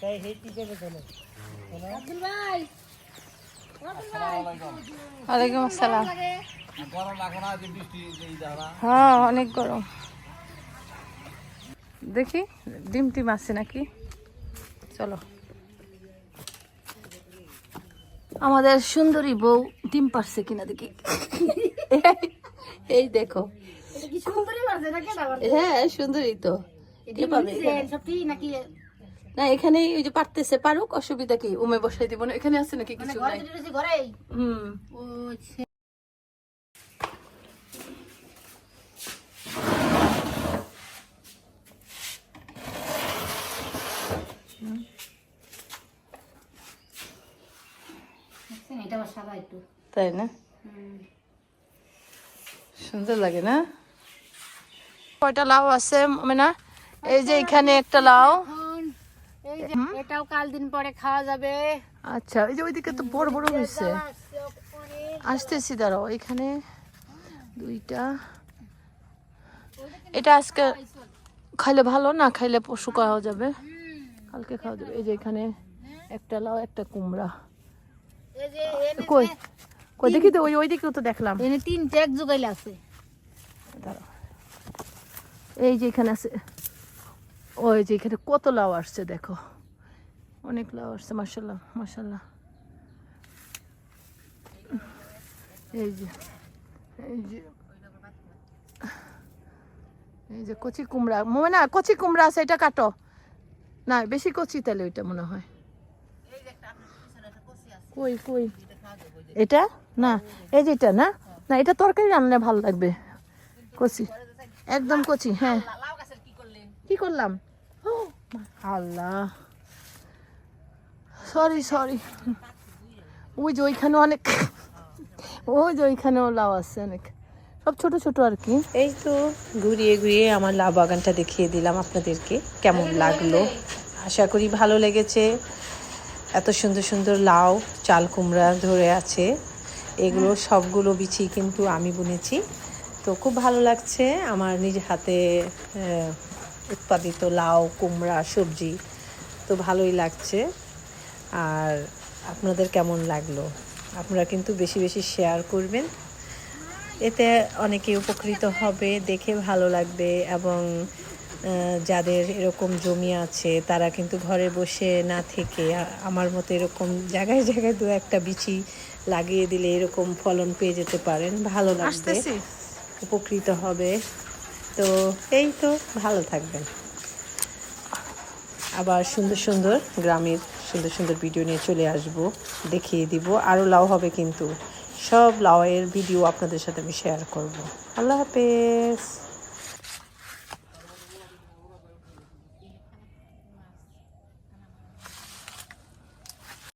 তাই হেঁটি আব্দুল ভাই! ওয়ালাইকুম আসসালাম। গরম লাগে না যে বৃষ্টি হ্যাঁ অনেক গরম। দেখি ডিম টিম আছে নাকি? চলো। আমাদের সুন্দরী বউ ডিম পারছে কিনা দেখি। এই দেখো। হ্যাঁ সুন্দরী তো। না এখানে ওই যে পারতেছে পারুক অসুবিধা কি? উমে বসাই দিব না। এখানে আছে নাকি মানে কিছু নাই? হুম ও আচ্ছা দেখছেন, এটা আবার সাদা একটু তাই না? সুন্দর লাগে না? কয়টা লাউ আছে মানে এই যে এখানে একটা লাউ। এটাও কাল দিন পরে খাওয়া যাবে। আচ্ছা এই যে ওইদিকে তো বড় বড় হয়েছে আসতেছি দাঁড়াও এখানে দুইটা। এটা আজকে খাইলে ভালো না? খাইলে পশু খাওয়া যাবে। কালকে খাওয়া যাবে। এই যে এখানে একটা লাউ একটা কুমড়া। কই? কই? দেখি তো ওই ওইদিকেও তো দেখলাম। এনে তিন ট্যাগ জোগাইলে আছে। দাঁড়াও। এই যে এখানে আছে ওই যে এখানে কত লাউ আসছে দেখো। অনেক লাউ আসছে মাসাল্লাহ মাসাল্লাহ এই যে এই যে এই যে কচি কুমড়া। মনে না কচি কুমড়া আছে এটা কাটো। না, বেশি কচি তাহলে ওইটা মনে হয়। কই কই? এটা? না, এই যে এটা না? না, এটা তরকারি রান্না ভালো লাগবে। কচি। একদম কচি হ্যাঁ। কি করলাম? আল্লাহ। সরি সরি ওই যে ওইখানে অনেক ওই যে ওইখানেও লাউ আছে অনেক। সব ছোট ছোট আর কি। এই তো ঘুরিয়ে ঘুরিয়ে আমার লাউ বাগানটা দেখিয়ে দিলাম আপনাদেরকে, কেমন লাগল। আশা করি ভালো লেগেছে। এত সুন্দর সুন্দর লাউ চাল কুমড়া ধরে আছে। এগুলো সবগুলো বিচি কিন্তু আমি বুনেছি। তো খুব ভালো লাগছে আমার নিজ হাতে উৎপাদিত লাউ কুমড়া সবজি। তো ভালোই লাগছে। আর আপনাদের কেমন লাগল? আপনারা কিন্তু বেশি বেশি শেয়ার করবেন। এতে অনেকে উপকৃত হবে দেখে ভালো লাগবে এবং যাদের এরকম জমি আছে তারা কিন্তু ঘরে বসে না থেকে আমার মতো এরকম জায়গায় জায়গায় দু একটা বিচি লাগিয়ে দিলে এরকম ফলন পেয়ে যেতে পারেন। ভালো লাগবে। উপকৃত হবে। তো এই তো ভালো থাকবেন। আবার সুন্দর সুন্দর গ্রামের সুন্দর সুন্দর ভিডিও নিয়ে চলে আসব দেখিয়ে দিব। আরও লাউ হবে কিন্তু। সব লাউয়ের ভিডিও আপনাদের সাথে আমি শেয়ার করব। আল্লাহ হাফেজ।